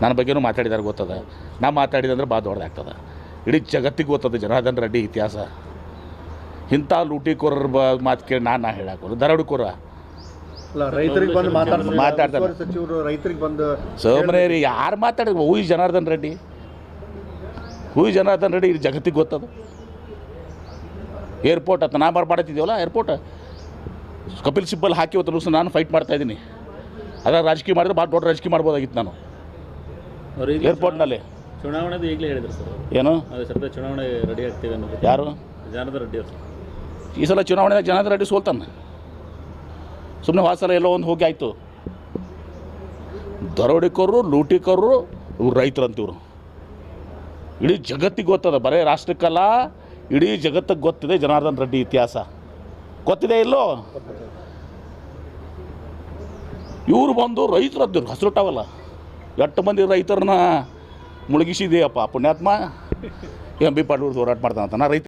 ನನ್ನ ಬಗ್ಗೆನೂ ಮಾತಾಡಿದಾರೆ ಗೊತ್ತದ? ನಾ ಮಾತಾಡಿದಂದ್ರೆ ಭಾಳ ದೊಡ್ಡದಾಗ್ತದೆ. ಇಡೀ ಜಗತ್ತಿಗೆ ಗೊತ್ತದ ಜನಾರ್ದನ್ ರೆಡ್ಡಿ ಇತಿಹಾಸ? ಇಂಥ ಲೂಟಿಕೋರರ ಬ ಮಾತು ಕೇಳಿ ನಾನು ನಾ ಹೇಳಕ್ಕ ದರೋಡಿಕೋರ? ರೈತರಿಗೆ ಬಂದು ಮಾತಾಡ್ತಾರೆ. ಸಚಿವರು ರೈತರಿಗೆ ಬಂದು ಸೋಮನೆ ರೀ ಯಾರು ಮಾತಾಡ ಹೂಯ್ ಜನಾರ್ದನ್ ರೆಡ್ಡಿ. ಹೂಯ್ ಜನಾರ್ದನ್ ರೆಡ್ಡಿ ಇದು ಜಗತ್ತಿಗೆ ಗೊತ್ತದ? ಏರ್ಪೋರ್ಟ್ ಅಂತ ನಾ ಬರ್ಬಾಡತ್ತಿದ್ದೀವಲ್ಲ ಏರ್ಪೋರ್ಟ್? ಕಪಿಲ್ ಸಿಬ್ಬಲ್ ಹಾಕಿ ದಿವಸ ನಾನು ಫೈಟ್ ಮಾಡ್ತಾ ಇದ್ದೀನಿ. ಅದ್ರಾಗ ರಾಜಕೀಯ ಮಾಡಿದ್ರೆ ಭಾಳ ದೊಡ್ಡ ರಾಜಕೀಯ ಮಾಡ್ಬೋದಾಗಿತ್ತು ನಾನು. ಏರ್ಪೋರ್ಟ್ನಲ್ಲಿ? ಚುನಾವಣೆದು ಈಗಲೇ ಹೇಳಿದ್ರು ಸರ್ ಏನು? ಅದೇ ಚುನಾವಣೆ ರೆಡಿ ಆಗ್ತೀವಿ ಅನ್ನೋದು ಯಾರು? ಜನಾರ್ದನ್ ರೆಡ್ಡಿ ಅವರು ಈ ಸಲ ಚುನಾವಣೆ ಜನಾರ್ದನ್ ರೆಡ್ಡಿ ಸೋಲ್ತಾನೆ? ಸುಮ್ಮನೆ ವಾಸಲ ಸಲ ಎಲ್ಲೋ ಒಂದು ಹೋಗಿ ಆಯಿತು. ದರೋಡಿಕರು ಲೂಟಿಕೋರು ಇವ್ರು ರೈತರು ಇವರು. ಇಡೀ ಜಗತ್ತಿಗೆ ಗೊತ್ತದ ಬರೀ ರಾಷ್ಟ್ರಕ್ಕಲ್ಲ ಇಡೀ ಜಗತ್ತಿಗೆ ಗೊತ್ತಿದೆ ಜನಾರ್ದನ್ ರೆಡ್ಡಿ ಇತಿಹಾಸ. ಗೊತ್ತಿದೆ ಇಲ್ಲೋ? ಇವರು ಬಂದು ರೈತರದ್ದು ಹಸಿರುಟ್ಟಾವಲ್ಲ ಎಷ್ಟು ಮಂದಿ ರೈತರನ್ನ ಮುಳುಗಿಸಿದೆಯಪ್ಪ ಪುಣ್ಯಾತ್ಮ? ಎಂ ಬಿ ಪಾಟೀಲ್ ಹೋರಾಟ ಮಾಡ್ತಾನಂತ. ನಾ ರೈತ